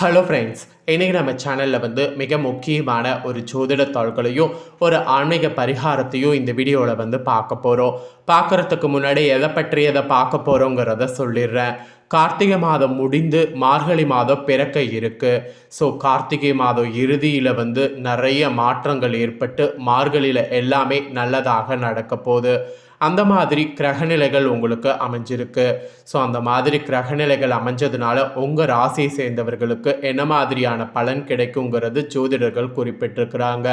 Hello friends இன்றைக்கி நம்ம சேனலில் வந்து மிக முக்கியமான ஒரு ஜோதிட தாள்களையும் ஒரு ஆன்மீக பரிகாரத்தையும் இந்த வீடியோவில் வந்து பார்க்க போகிறோம் பார்க்குறதுக்கு முன்னாடி எதை பற்றி எதை பார்க்க போகிறோங்கிறத சொல்லிடுறேன். கார்த்திகை மாதம் முடிந்து மார்கழி மாதம் பிறக்க இருக்குது ஸோ கார்த்திகை மாதம் இறுதியில் வந்து நிறைய மாற்றங்கள் ஏற்பட்டு மார்கழியில் எல்லாமே நல்லதாக நடக்க போகுது. அந்த மாதிரி கிரகநிலைகள் உங்களுக்கு அமைஞ்சிருக்கு. ஸோ அந்த மாதிரி கிரகநிலைகள் அமைஞ்சதுனால உங்கள் ராசியை சேர்ந்தவர்களுக்கு என்ன மாதிரியான பலன் கிடைக்குங்கிறது ஜோதிடர்கள் குறிப்பிட்டிருக்கிறாங்க.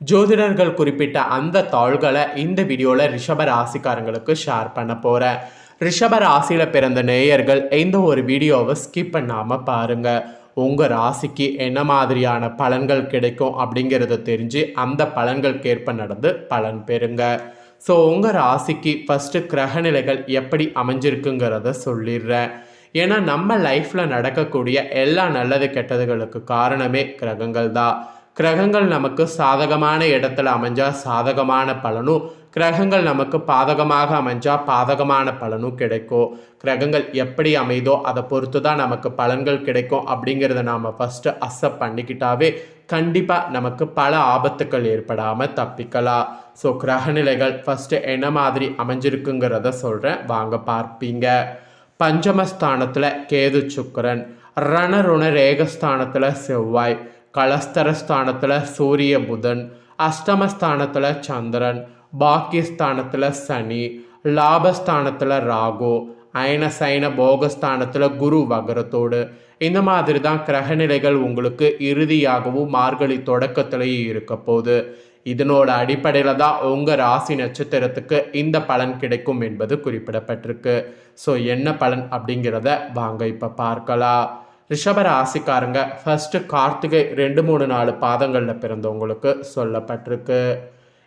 ஜோதிடர்கள் குறிப்பிட்ட அந்த தாள்களை இந்த வீடியோவில் ரிஷப ராசிக்காரங்களுக்கு ஷேர் பண்ண போகிறேன் ரிஷப ராசியில் பிறந்த நேயர்கள் இந்த ஒரு வீடியோவை ஸ்கிப் பண்ணாமல் பாருங்கள் உங்கள் ராசிக்கு என்ன மாதிரியான பலன்கள் கிடைக்கும் அப்படிங்கிறத தெரிஞ்சு அந்த பலன்களுக்கேற்ப நடந்து பலன் பெறுங்கள் ஸோ உங்கள் ராசிக்கு ஃபஸ்ட்டு கிரகநிலைகள் எப்படி அமைஞ்சிருக்குங்கிறத சொல்லிடுறேன். ஏன்னா நம்ம லைஃப்பில் நடக்கக்கூடிய எல்லா நல்லது கெட்டதுகளுக்கு காரணமே கிரகங்கள் தான். கிரகங்கள் நமக்கு சாதகமான இடத்துல அமைஞ்சால் சாதகமான பலனும் கிரகங்கள் நமக்கு பாதகமாக அமைஞ்சால் பாதகமான பலனும் கிடைக்கும். கிரகங்கள் எப்படி அமைதோ அதை பொறுத்து தான் நமக்கு பலன்கள் கிடைக்கும் அப்படிங்கிறத நாம் ஃபஸ்ட்டு அக்செப்ட் பண்ணிக்கிட்டாவே கண்டிப்பாக நமக்கு பல ஆபத்துக்கள் ஏற்படாமல் தப்பிக்கலாம் ஸோ கிரகநிலைகள் ஃபஸ்ட்டு என்ன மாதிரி அமைஞ்சிருக்குங்கிறத சொல்கிறேன் வாங்க பார்ப்பீங்க. பஞ்சமஸ்தானத்தில் கேது சுக்கரன் ரணருண ரேகஸ்தானத்தில் செவ்வாய் கலஸ்தரஸ்தானத்தில் சூரிய புதன் அஷ்டமஸ்தானத்தில் சந்திரன் பாக்கியஸ்தானத்தில் சனி லாபஸ்தானத்தில் ராகு அயன சைன போகஸ்தானத்தில் குரு வகரத்தோடு. இந்த மாதிரி தான் கிரகநிலைகள் உங்களுக்கு இறுதியாகவும் மார்கழி தொடக்கத்திலேயே இருக்க போகுது. இதனோட அடிப்படையில் தான் உங்கள் ராசி நட்சத்திரத்துக்கு இந்த பலன் கிடைக்கும் என்பது குறிப்பிடப்பட்டிருக்கு. ஸோ என்ன பலன் அப்படிங்கிறத வாங்க இப்போ பார்க்கலாம். ரிஷப ராசிக்காரங்க ஃபஸ்ட்டு கார்த்திகை ரெண்டு மூணு நாலு பாதங்களில் பிறந்தவங்களுக்கு சொல்லப்பட்டிருக்கு.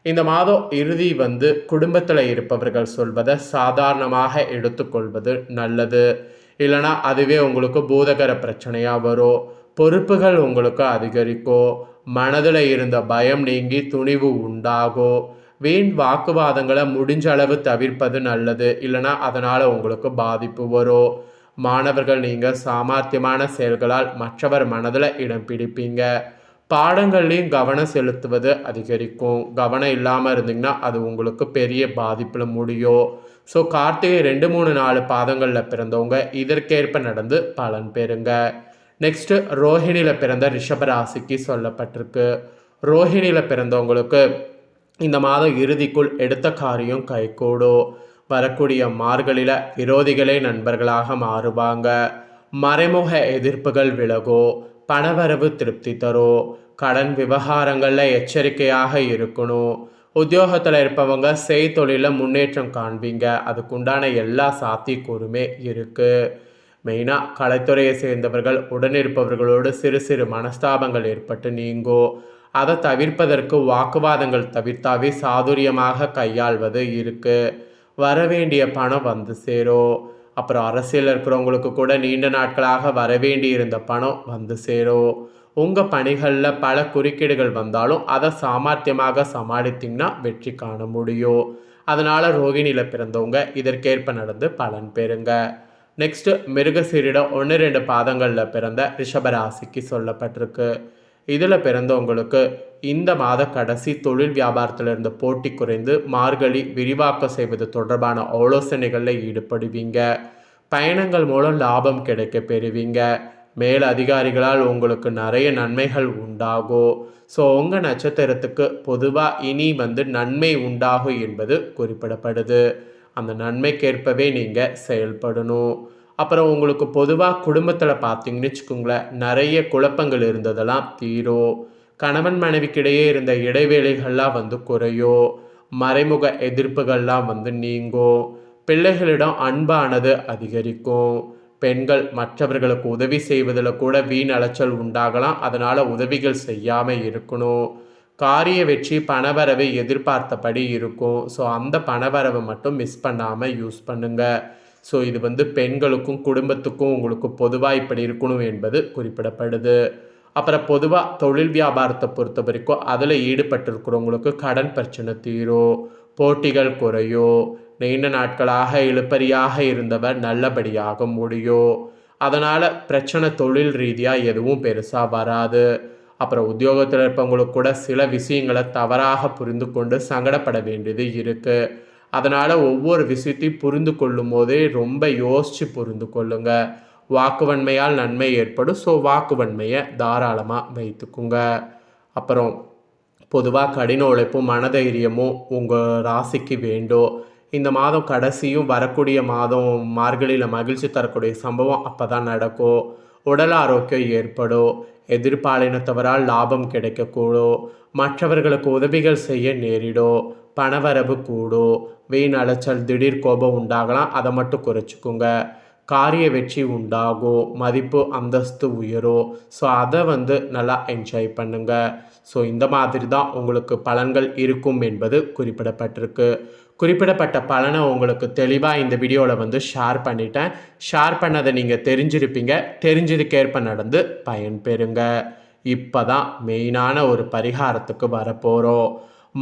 இந்த மாதம் இறுதி வந்து குடும்பத்தில் இருப்பவர்கள் சொல்வதை சாதாரணமாக எடுத்துக்கொள்வது நல்லது. இல்லைனா அதுவே உங்களுக்கு பூதகர பிரச்சனையாக வரும். பொறுப்புகள் உங்களுக்கு அதிகரிக்கும். மனதில் இருந்த பயம் நீங்கி துணிவு உண்டாகும். வீண் வாக்குவாதங்களை முடிஞ்ச அளவு தவிர்ப்பது நல்லது. இல்லைனா அதனால் உங்களுக்கு பாதிப்பு வரும். மாணவர்கள் நீங்கள் சாமர்த்தியமான செயல்களால் மற்றவர் மனதில் இடம் பிடிப்பீங்க. பாடங்கள்லையும் கவனம் செலுத்துவது அதிகரிக்கும். கவனம் இல்லாமல் இருந்தீங்கன்னா அது உங்களுக்கு பெரிய பாதிப்பில் முடியும் ஸோ கார்த்திகை ரெண்டு மூணு நாலு பாதங்களில் பிறந்தவங்க. இதற்கேற்ப நடந்து பலன் பெறுங்க. நெக்ஸ்ட்டு ரோஹிணியில் பிறந்த ரிஷபராசிக்கு சொல்லப்பட்டிருக்கு. ரோஹிணியில் பிறந்தவங்களுக்கு இந்த மாதம் இறுதிக்குள் எடுத்த காரியம் கைகூடும் வரக்கூடிய மார்களில் விரோதிகளே நண்பர்களாக மாறுவாங்க. மறைமுக எதிர்ப்புகள் விலகும் பணவரவு திருப்தி தரும் கடன் விவகாரங்களில் எச்சரிக்கையாக இருக்கணும் உத்தியோகத்தில் இருப்பவங்க செய்தொழிலில் முன்னேற்றம் காண்பீங்க. அதுக்குண்டான எல்லா சாத்தியக்கூறுமே இருக்குது மெயினாக கலைத்துறையை சேர்ந்தவர்கள் உடனிருப்பவர்களோடு சிறு சிறு மனஸ்தாபங்கள் ஏற்பட்டு நீங்கும் அதை தவிர்ப்பதற்கு வாக்குவாதங்கள் தவிர்த்தாவே சாதுரியமாக கையாள்வது இருக்குது வரவேண்டிய பணம் வந்து சேரும் அப்புறம் அரசியலில் இருக்கிறவங்களுக்கு கூட நீண்ட நாட்களாக வரவேண்டி இருந்த பணம் வந்து சேரும் உங்கள் பணிகளில் பல குறுக்கீடுகள் வந்தாலும் அதை சாமர்த்தியமாக சமாளித்தீங்கன்னா வெற்றி காண முடியும். அதனால் ரோகிணியில் பிறந்தவங்க இதற்கேற்ப நடந்து பலன் பெறுங்க. நெக்ஸ்ட்டு மிருகசீரிடம் ஒன்று ரெண்டு பாதங்களில் பிறந்த ரிஷபராசிக்கு சொல்லப்பட்டிருக்கு. இதில் பிறந்தவங்களுக்கு இந்த மாத கடைசி தொழில் வியாபாரத்திலிருந்து போட்டி குறைந்து மார்கழி விரிவாக்கம் செய்வது தொடர்பான ஆலோசனைகளில் ஈடுபடுவீங்க. பயணங்கள் மூலம் லாபம் கிடைக்க பெறுவீங்க. மேல் அதிகாரிகளால் உங்களுக்கு நிறைய நன்மைகள் உண்டாகும். ஸோ உங்கள் நட்சத்திரத்துக்கு பொதுவாக இனி வந்து நன்மை உண்டாகும் என்பது குறிப்பிடப்படுது. அந்த நன்மைக்கேற்பவே நீங்கள் செயல்படணும். அப்புறம் உங்களுக்கு பொதுவாக குடும்பத்தில் பார்த்தீங்கன்னு வச்சுக்கோங்களேன் நிறைய குழப்பங்கள் இருந்ததெல்லாம் தீரும் கணவன் மனைவிக்கிடையே இருந்த இடைவேளைகள்லாம் வந்து குறையும் மறைமுக எதிர்ப்புகள்லாம் வந்து நீங்கும் பிள்ளைகளிடம் அன்பானது அதிகரிக்கும். பெண்கள் மற்றவர்களுக்கு உதவி செய்வதில் கூட வீண் அலைச்சல் உண்டாகலாம். அதனால் உதவிகள் செய்யாமல் இருக்கணும். காரிய வெற்றி பணவரவை எதிர்பார்த்தபடி இருக்கும். ஸோ அந்த பணவரவை மட்டும் மிஸ் பண்ணாமல் யூஸ் பண்ணுங்கள் ஸோ இது வந்து பெண்களுக்கும் குடும்பத்துக்கும் உங்களுக்கு பொதுவாக இப்படி இருக்கணும் என்பது குறிப்பிடப்படுது. அப்புறம் பொதுவாக தொழில் வியாபாரத்தை பொறுத்த வரைக்கும் அதில் ஈடுபட்டிருக்கிறவங்களுக்கு கடன் பிரச்சனை தீரும் போட்டிகள் குறையும் நீண்ட நாட்களாக இழுப்பறியாக இருந்தவர் நல்லபடியாக முடியும் அதனால் பிரச்சனை தொழில் ரீதியாக எதுவும் பெருசாக வராது. அப்புறம் உத்தியோகத்தில் இருப்பவங்களுக்கு கூட சில விஷயங்களை தவறாக புரிந்து கொண்டு சங்கடப்பட வேண்டியது இருக்குது அதனால் ஒவ்வொரு விஷயத்தையும் புரிந்து கொள்ளும் போதே ரொம்ப யோசித்து புரிந்து கொள்ளுங்க. வாக்குவன்மையால் நன்மை ஏற்படும். ஸோ வாக்குவன்மையை தாராளமாக வைத்துக்குங்க. அப்புறம் பொதுவாக கடின உழைப்பும் மனதைரியமும் உங்கள் ராசிக்கு வேண்டும் இந்த மாதம் கடைசியும் வரக்கூடிய மாதம் மார்கழியில் மகிழ்ச்சி தரக்கூடிய சம்பவம் அப்போ தான் நடக்கும். உடல் ஆரோக்கியம் ஏற்படும் எதிர்பாலினத்தவரால் லாபம் கிடைக்கக்கூடும் மற்றவர்களுக்கு உதவிகள் செய்ய நேரிடும் பணவரவு கூடும் வீண் அலைச்சல் திடீர் கோபம் உண்டாகலாம் அதை மட்டும் குறைச்சிக்கோங்க. காரிய வெற்றி உண்டாகும் மதிப்பு அந்தஸ்து உயரும் ஸோ அதை வந்து நல்லா என்ஜாய் பண்ணுங்க. ஸோ இந்த மாதிரி தான் உங்களுக்கு பலன்கள் இருக்கும் என்பது குறிப்பிடப்பட்டிருக்கு. குறிப்பிடப்பட்ட பலனை உங்களுக்கு தெளிவாக இந்த வீடியோவில் வந்து ஷேர் பண்ணிட்டேன். ஷேர் பண்ணதை நீங்கள் தெரிஞ்சிருப்பீங்க. தெரிஞ்சதுக்கேற்ப நடந்து பயன்பெறுங்க இப்போ தான் மெயினான ஒரு பரிகாரத்துக்கு வரப்போகிறோம்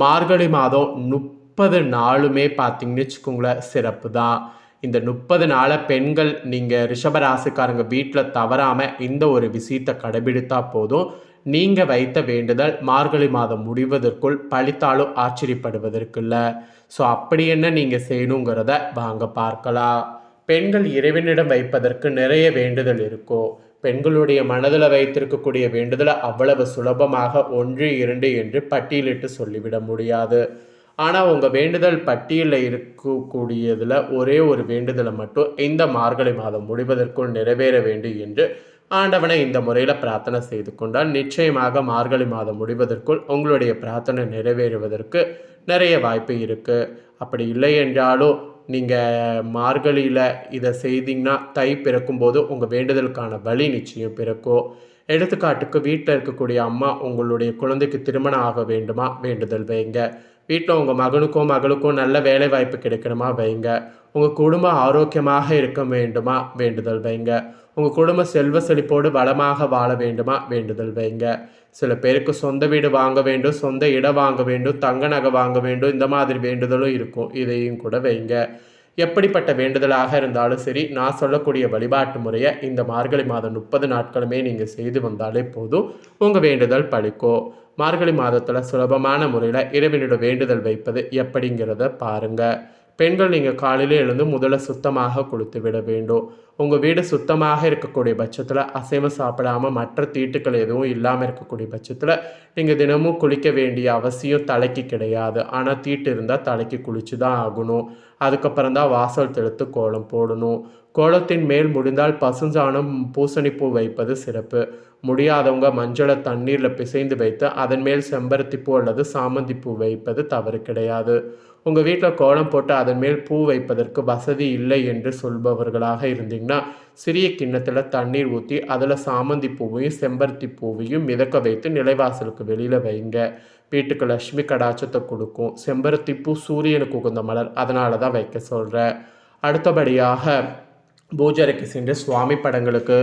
மார்கழி மாதம் முப்பது நாளுமே பார்த்தீங்கன்னு வச்சுக்கோங்களேன் சிறப்பு தான். இந்த முப்பது நாளை பெண்கள் நீங்கள் ரிஷபராசிக்காரங்க வீட்டில் தவறாமல் இந்த ஒரு விஷயத்தை கடைபிடித்தா போதும். நீங்கள் வைத்த வேண்டுதல் மார்கழி மாதம் முடிவதற்குள் பழித்தாலும் ஆச்சரியப்படுவதற்கு இல்லை ஸோ அப்படி என்ன நீங்கள் செய்யணுங்கிறத வாங்க பார்க்கலாம். பெண்கள் இறைவனிடம் வைப்பதற்கு நிறைய வேண்டுதல் இருக்கும் பெண்களுடைய மனதில் வைத்திருக்கக்கூடிய வேண்டுதலை அவ்வளவு சுலபமாக ஒன்று இரண்டு என்று பட்டியலிட்டு சொல்லிவிட முடியாது. ஆனால் உங்கள் வேண்டுதல் பட்டியலில் இருக்கக்கூடியதில் ஒரே ஒரு வேண்டுதலை மட்டும் இந்த மார்கழி மாதம் முடிவதற்குள் நிறைவேற வேண்டும் என்று ஆண்டவனை இந்த முறையில் பிரார்த்தனை செய்து கொண்டால் நிச்சயமாக மார்கழி மாதம் முடிவதற்குள் உங்களுடைய பிரார்த்தனை நிறைவேறுவதற்கு நிறைய வாய்ப்பு இருக்குது அப்படி இல்லை என்றாலும் நீங்கள் மார்கழியில் இதை செய்தீங்கன்னா தை பிறக்கும்போது உங்கள் வேண்டுதலுக்கான வழி நிச்சயம் பிறக்கும். எடுத்துக்காட்டுக்கு வீட்டில் இருக்கக்கூடிய அம்மா உங்களுடைய குழந்தைக்கு திருமணம் ஆக வேண்டுமா? வேண்டுதல் வைங்க. வீட்டில் உங்கள் மகனுக்கும் மகளுக்கும் நல்ல வேலை வாய்ப்பு கிடைக்கணுமா? வைங்க. உங்கள் குடும்பம் ஆரோக்கியமாக இருக்க வேண்டுமா? வேண்டுதல் வைங்க. உங்கள் குடும்ப செல்வ செழிப்போடு வளமாக வாழ வேண்டுமா? வேண்டுதல் வைங்க. சில பேருக்கு சொந்த வீடு வாங்க வேண்டும் சொந்த இடம் வாங்க வேண்டும் தங்க நகை வாங்க வேண்டும் இந்த மாதிரி வேண்டுதலும் இருக்கும். இதையும் கூட வைங்க. எப்படிப்பட்ட வேண்டுதலாக இருந்தாலும் சரி நான் சொல்லக்கூடிய வழிபாட்டு முறையை இந்த மார்கழி மாதம் முப்பது நாட்களுமே நீங்கள் செய்து வந்தாலே போதும். உங்கள் வேண்டுதல் பழிக்கும் மார்கழி மாதத்தில் சுலபமான முறையில் இறைவனிட வேண்டுதல் வைப்பது எப்படிங்கிறத பாருங்கள் பெண்கள் நீங்கள் காலையில் எழுந்து முதல்ல சுத்தமாக குளித்து விட வேண்டும். உங்கள் வீடு சுத்தமாக இருக்கக்கூடிய பட்சத்தில் அசைவம் சாப்பிடாமல் மற்ற தீட்டுக்கள் எதுவும் இல்லாமல் இருக்கக்கூடிய பட்சத்தில் நீங்கள் தினமும் குளிக்க வேண்டிய அவசியம் தலைக்கு கிடையாது. ஆனால் தீட்டு இருந்தால் தலைக்கு குளிச்சு தான் ஆகணும். அதுக்கப்புறம் தான் வாசல் தெளித்து கோலம் போடணும். கோலத்தின் மேல் முடிந்தால் பசுஞ்சாணம் பூசணிப்பூ வைப்பது சிறப்பு. முடியாதவங்க மஞ்சளை தண்ணீரில் பிசைந்து வைத்து அதன் மேல் செம்பருத்தி பூ அல்லது சாமந்தி பூ வைப்பது தவறு கிடையாது. உங்கள் வீட்டில் கோலம் போட்டு அதன் மேல் பூ வைப்பதற்கு வசதி இல்லை என்று சொல்பவர்களாக இருந்தீங்கன்னா சிறிய கிண்ணத்தில் தண்ணீர் ஊற்றி அதில் சாமந்தி பூவையும் செம்பருத்தி பூவையும் மிதக்க வைத்து நிலைவாசலுக்கு வெளியில் வைங்க. வீட்டுக்கு லட்சுமி கடாச்சத்தை கொடுக்கும். செம்பருத்தி பூ சூரியனுக்கு உகந்த மலர். அதனால தான் வைக்க சொல்கிறேன் அடுத்தபடியாக பூஜரைக்கு சென்று சுவாமி படங்களுக்கு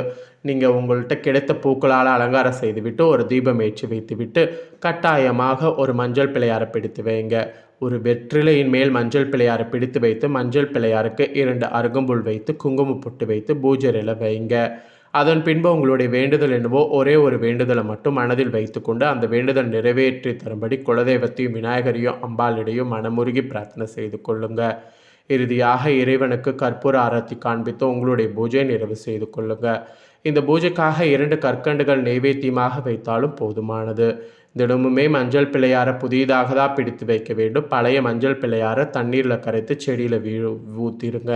நீங்கள் உங்கள்கிட்ட கிடைத்த பூக்களால் அலங்காரம் செய்துவிட்டு ஒரு தீபம் ஏற்றி வைத்துவிட்டு கட்டாயமாக ஒரு மஞ்சள் பிள்ளையாரை பிடித்து வைங்க. ஒரு வெற்றிலையின் மேல் மஞ்சள் பிள்ளையாரை பிடித்து வைத்து மஞ்சள் பிள்ளையாருக்கு இரண்டு அருகம்புல் வைத்து குங்குமம் பொட்டு வைத்து பூஜரையில் வைங்க. அதன் பின்பு உங்களுடைய வேண்டுதல் என்னவோ ஒரே ஒரு வேண்டுதலை மட்டும் மனதில் வைத்துக்கொண்டு அந்த வேண்டுதல் நிறைவேற்றி தரும்படி குலதெய்வத்தையும் விநாயகரையும் அம்பாளிடையும் மனமுருகி பிரார்த்தனை செய்து கொள்ளுங்கள் இறுதியாக இறைவனுக்கு கற்பூர ஆரத்தி காண்பித்து உங்களுடைய பூஜை நிறைவு செய்து கொள்ளுங்கள் இந்த பூஜைக்காக இரண்டு கற்கண்டுகள் நெய்வேத்தியமாக வைத்தாலும் போதுமானது. தினமுமே மஞ்சள் பிள்ளையாரை புதியதாக தான் பிடித்து வைக்க வேண்டும். பழைய மஞ்சள் பிள்ளையாரை தண்ணீரில் கரைத்து செடியில் வீ ஊற்றிருங்க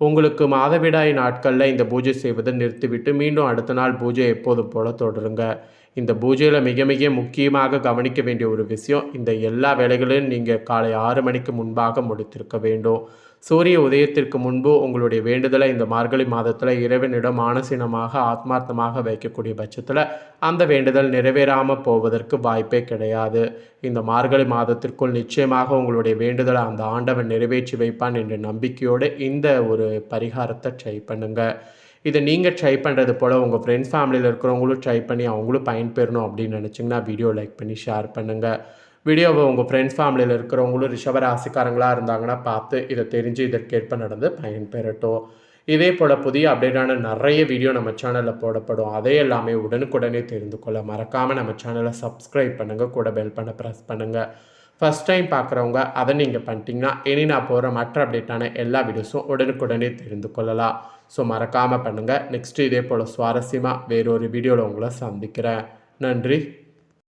உங்களுக்கு மாதவிடாய் நாட்களில் இந்த பூஜை செய்வதை நிறுத்திவிட்டு மீண்டும் அடுத்த நாள் பூஜை எப்போதும் போல தொடருங்க. இந்த பூஜையில் மிக மிக முக்கியமாக கவனிக்க வேண்டிய ஒரு விஷயம் இந்த எல்லா வேலைகளையும் நீங்கள் காலை ஆறு மணிக்கு முன்பாக முடித்திருக்க வேண்டும். சூரிய உதயத்திற்கு முன்பு உங்களுடைய வேண்டுதலை இந்த மார்கழி மாதத்தில் இறைவனிடம் மானசீனமாக ஆத்மார்த்தமாக வைக்கக்கூடிய பட்சத்தில் அந்த வேண்டுதல் நிறைவேறாமல் போவதற்கு வாய்ப்பே கிடையாது. இந்த மார்கழி மாதத்திற்குள் நிச்சயமாக உங்களுடைய வேண்டுதலை அந்த ஆண்டவன் நிறைவேற்றி வைப்பான் என்ற நம்பிக்கையோடு இந்த ஒரு பரிகாரத்தை ட்ரை பண்ணுங்கள் இதை நீங்கள் ட்ரை பண்ணுறது போல் உங்கள் ஃப்ரெண்ட்ஸ் ஃபேமிலியில் இருக்கிறவங்களும் ட்ரை பண்ணி அவங்களும் பயன்பெறணும் அப்படின்னு நினச்சிங்கன்னா வீடியோ லைக் பண்ணி ஷேர் பண்ணுங்கள் வீடியோவை உங்கள் ஃப்ரெண்ட்ஸ் ஃபேமிலியில் இருக்கிறவங்களும் ரிஷபராசிக்காரங்களாக இருந்தாங்கன்னா பார்த்து இதை தெரிஞ்சு இதற்கேற்ப நடந்து பயன்பெறட்டும் இதே போல் புதிய அப்டேட்டான நிறைய வீடியோ நம்ம சேனலில் போடப்படும். அதே எல்லாமே உடனுக்குடனே தெரிந்து கொள்ள மறக்காமல் நம்ம சேனலை சப்ஸ்கிரைப் பண்ணுங்கள் கூட பெல் பண்ண ப்ரெஸ் பண்ணுங்கள் ஃபஸ்ட் டைம் பார்க்குறவங்க அதை நீங்கள் பண்ணிட்டீங்கன்னா இனி நான் போகிற மற்ற அப்டேட்டான எல்லா வீடியோஸும் உடனுக்குடனே தெரிந்து கொள்ளலாம். ஸோ மறக்காமல் பண்ணுங்கள் நெக்ஸ்ட்டு இதே போல் சுவாரஸ்யமாக வேறொரு வீடியோவில் உங்களை சந்திக்கிறேன். நன்றி.